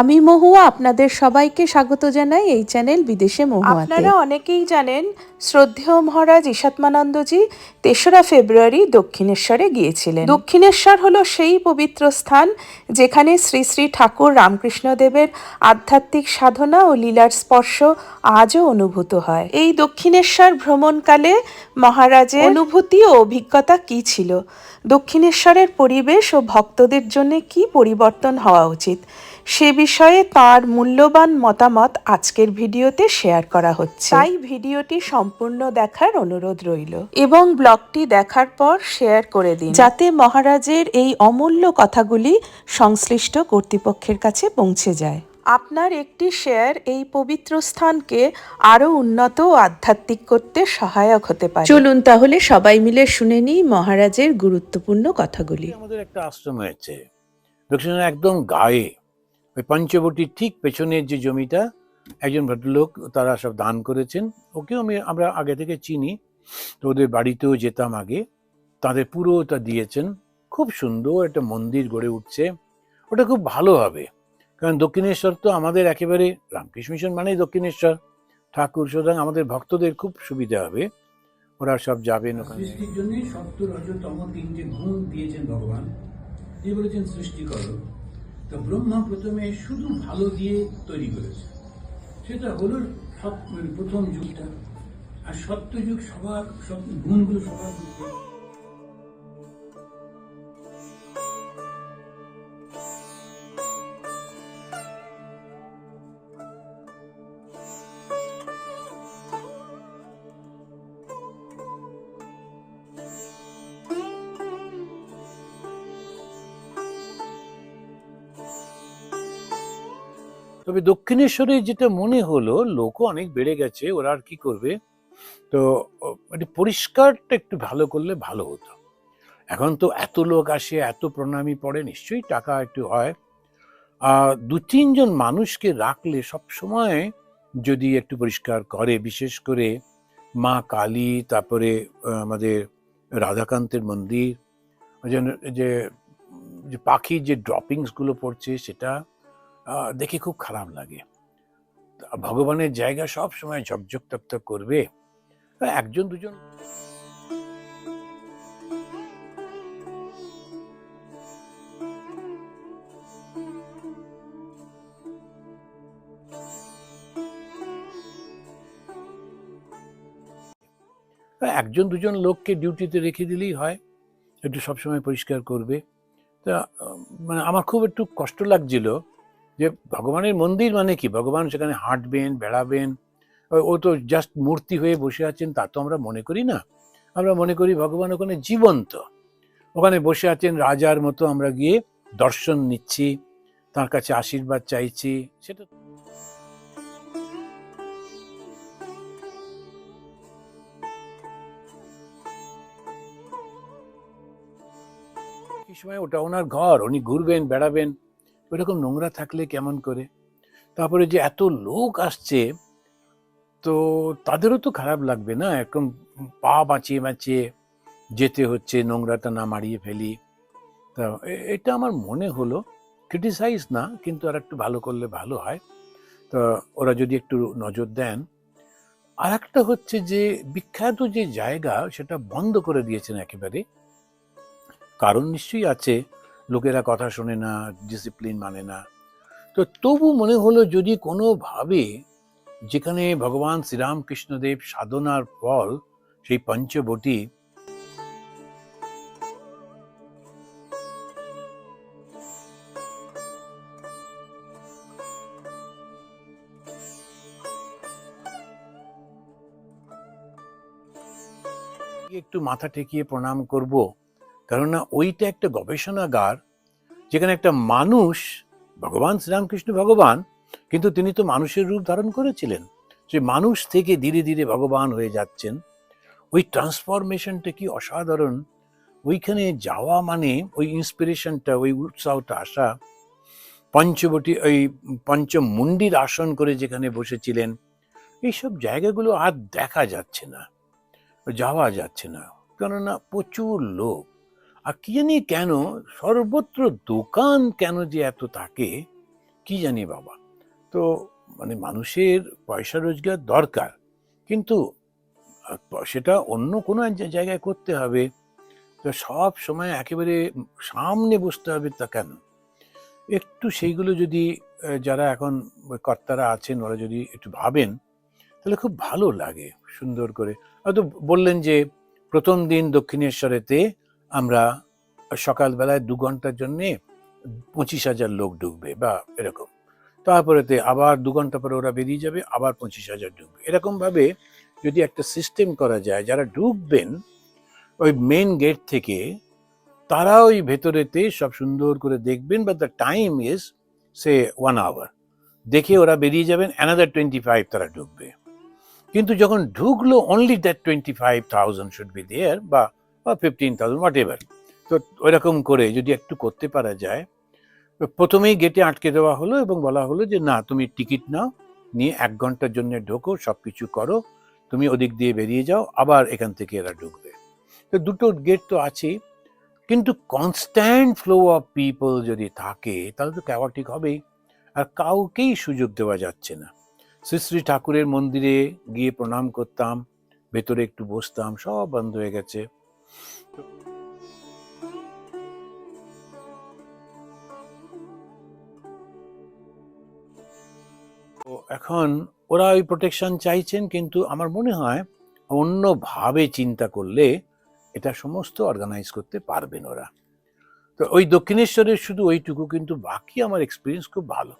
আমি মহুয়া আপনাদের সবাইকে স্বাগত জানাই এই চ্যানেল বিদেশে মহুয়া আপনারা অনেকেই জানেন, শ্রদ্ধেয় মহারাজ ঈশাত্মানন্দজি তেসরা ফেব্রুয়ারি দক্ষিণেশ্বরে গিয়েছিলেন। দক্ষিণেশ্বর হলো সেই পবিত্র স্থান যেখানে শ্রী শ্রী ঠাকুর রামকৃষ্ণদেবের আধ্যাত্মিক সাধনা ও লীলার স্পর্শ আজও অনুভূত হয়। এই দক্ষিণেশ্বর ভ্রমণকালে মহারাজের অনুভূতি ও অভিজ্ঞতা কি ছিল? দক্ষিণেশ্বরের পরিবেশ ও ভক্তদের জন্য কি পরিবর্তন হওয়া উচিত? সে বিষয়ে তার মূল্যবান মতামত আজকের ভিডিওতে শেয়ার করা হচ্ছে। তাই ভিডিওটি সম্পূর্ণ দেখার অনুরোধ রইল। এবং ব্লগটি দেখার পর শেয়ার করে দিন। যাতে মহারাজের এই অমূল্য কথাগুলি সংশ্লিষ্ট কর্তৃপক্ষের কাছে পৌঁছে যায়। আপনার একটি শেয়ার এই পবিত্র স্থানকে আরও উন্নত ও আধ্যাত্মিক করতে সহায়ক হতে পারে। চলুন তাহলে সবাই মিলে শুনে নিই মহারাজের গুরুত্বপূর্ণ কথাগুলি। আমাদের একটা আশ্রম হয়েছে একদম গায়ে ওই পঞ্চবটির ঠিক পেছনের যে জমিটা, একজন ভদ্রলোক তারা সব দান করেছেন। ওকেও আমি, আমরা আগে থেকে চিনি। তো ওদের বাড়িতেও যেতাম আগে। তাদের পুরো ওটা দিয়েছেন। খুব সুন্দর একটা মন্দির গড়ে উঠছে। ওটা খুব ভালো হবে। কারণ দক্ষিণেশ্বর তো আমাদের একেবারে রামকৃষ্ণ মিশন মানেই দক্ষিণেশ্বর। ঠাকুর, সুতরাং আমাদের ভক্তদের খুব সুবিধা হবে। ওরা সব যাবেন ওখানে। সৃষ্টির জন্য সপ্ত রজতম তিনটে গুণ দিয়েছেন ভগবান। তিনি বলেছেন সৃষ্টি করো তো ব্রহ্মা প্রথমে শুধু ভালো দিয়ে তৈরি করেছে। সেটা হলো প্রথম যুগটা। আর সত্য যুগ সবার সব গুণগুলো সবার তবে দক্ষিণেশ্বরে যেটা মনে হলো, লোকও অনেক বেড়ে গেছে, ওরা আর কি করবে? তো মানে পরিষ্কারটা একটু ভালো করলে ভালো হতো। এখন তো এত লোক আসে, এত প্রণামী পড়ে, নিশ্চয়ই টাকা একটু হয়। দু তিনজন মানুষকে রাখলে সব সময় যদি একটু পরিষ্কার করে, বিশেষ করে মা কালী, তারপরে আমাদের রাধাকান্তের মন্দির যে যে পাখির যে ড্রপিংসগুলো পড়ছে, সেটা দেখে খুব খারাপ লাগে। ভগবানের জায়গা সব সময় ঝকঝক তকতক করবে। একজন দুজন একজন দুজন লোককে ডিউটিতে রেখে দিলেই হয়। একটু সবসময় পরিষ্কার করবে। তা মানে আমার খুব একটু কষ্ট লাগছিল। যে ভগবানের মন্দির মানে কি? ভগবান সেখানে হাঁটবেন, বেড়াবেন, ও- তো জাস্ট মূর্তি হয়ে বসে আছেন, তা তো আমরা মনে করি না। আমরা মনে করি ভগবান ওখানে জীবন্ত। ওখানে বসে আছেন, রাজার মতো আমরা গিয়ে দর্শন নিচ্ছি, তার কাছে আশীর্বাদ চাইছি, সেটা সময় ওটা ওনার ঘর, উনি ঘুরবেন, বেড়াবেন। ওইরকম নোংরা থাকলে কেমন করে? তারপরে যে এত লোক আসছে, তো তাদেরও তো খারাপ লাগবে না? এরকম পা বাঁচিয়ে বাঁচিয়ে যেতে হচ্ছে, নোংরাটা না মারিয়ে ফেলি। তা এটা আমার মনে হলো। ক্রিটিসাইজ না, কিন্তু আর একটু ভালো করলে ভালো হয়। তো ওরা যদি একটু নজর দেন। আর একটা হচ্ছে যে, বিখ্যাত যে জায়গা, সেটা বন্ধ করে দিয়েছেন একেবারে। কারণ নিশ্চয়ই আছে। লোকেরা কথা শোনে না ডিসিপ্লিন মানে না। তো তবু মনে হলো যদি কোনোভাবে যেখানে ভগবান শ্রীরামকৃষ্ণদেব সাধনার ফল, সেই পঞ্চবটি একটু মাথা ঠেকিয়ে প্রণাম করব। কেননা ওইটা একটা গবেষণাগার যেখানে একটা মানুষ, ভগবান শ্রীরামকৃষ্ণ ভগবান, কিন্তু তিনি তো মানুষের রূপ ধারণ করেছিলেন। যে মানুষ থেকে ধীরে ধীরে ভগবান হয়ে যাচ্ছেন। ওই ট্রান্সফরমেশনটা কি অসাধারণ। ওইখানে যাওয়া মানে ওই ইন্সপিরেশনটা, ওই উৎসাহটা আসা পঞ্চবটি, ওই পঞ্চমুণ্ডির আসন করে যেখানে বসেছিলেন, এইসব জায়গাগুলো আর দেখা যাচ্ছে না, যাওয়া যাচ্ছে না। কেননা প্রচুর লোক। আর কি জানি কেন সর্বত্র দোকান কেন যে এত থাকে, কি জানি বাবা। তো মানে মানুষের পয়সা রোজগার দরকার, কিন্তু সেটা অন্য কোনো জায়গায় করতে হবে। তো সব সময় একেবারে সামনে বসতে হবে তা কেন? একটু সেইগুলো যদি যারা এখন কর্তারা আছেন, ওরা যদি একটু ভাবেন, তাহলে খুব ভালো লাগে সুন্দর করে। হয়তো বললেন যে প্রথম দিন দক্ষিণেশ্বরেতে আমরা সকালবেলায় দু ঘণ্টার জন্যে পঁচিশ হাজার লোক ঢুকবে বা এরকম। তারপরেতে আবার দু ঘণ্টা পরে ওরা বেরিয়ে যাবে, আবার পঁচিশ হাজার ঢুকবে এরকমভাবে যদি একটা সিস্টেম করা যায়, যারা ঢুকবেন ওই মেন গেট থেকে তারা ওই ভেতরেতে সব সুন্দর করে দেখবেন বা the time is say one hour দেখে ওরা বেরিয়ে যাবেন অ্যানাদার টোয়েন্টি ফাইভ তারা ঢুকবে কিন্তু যখন ঢুকলো only that twenty five thousand should be there বা ফিফটিন থাউজেন্ড হোয়াট এভার তো ওইরকম করে যদি একটু করতে পারা যায় প্রথমেই গেটে আটকে দেওয়া হলো এবং বলা হলো যে, না, তুমি টিকিট নাও, নিয়ে এক ঘণ্টার জন্য ঢোকো সব কিছু করো, তুমি ওদিক দিয়ে বেরিয়ে যাও, আবার এখান থেকে এরা ঢুকবে। তো দুটো গেট তো আছেই, কিন্তু কনস্ট্যান্ট ফ্লো অফ পিপল যদি থাকে, তাহলে তো ক্যাওয়াটিক হবেই, আর কাউকেই সুযোগ দেওয়া যাচ্ছে না। শ্রী শ্রী ঠাকুরের মন্দিরে গিয়ে প্রণাম করতাম, ভেতরে একটু বসতাম, সব বন্ধ হয়ে গেছে। তো এখন ওরা ওই প্রোটেকশন চাইছেন, কিন্তু আমার মনে হয় অন্যভাবে চিন্তা করলে এটা সমস্ত অর্গানাইজ করতে পারবেন ওরা। তো ওই দক্ষিণেশ্বরের শুধু ওইটুকু, কিন্তু বাকি আমার এক্সপিরিয়েন্স খুব ভালো।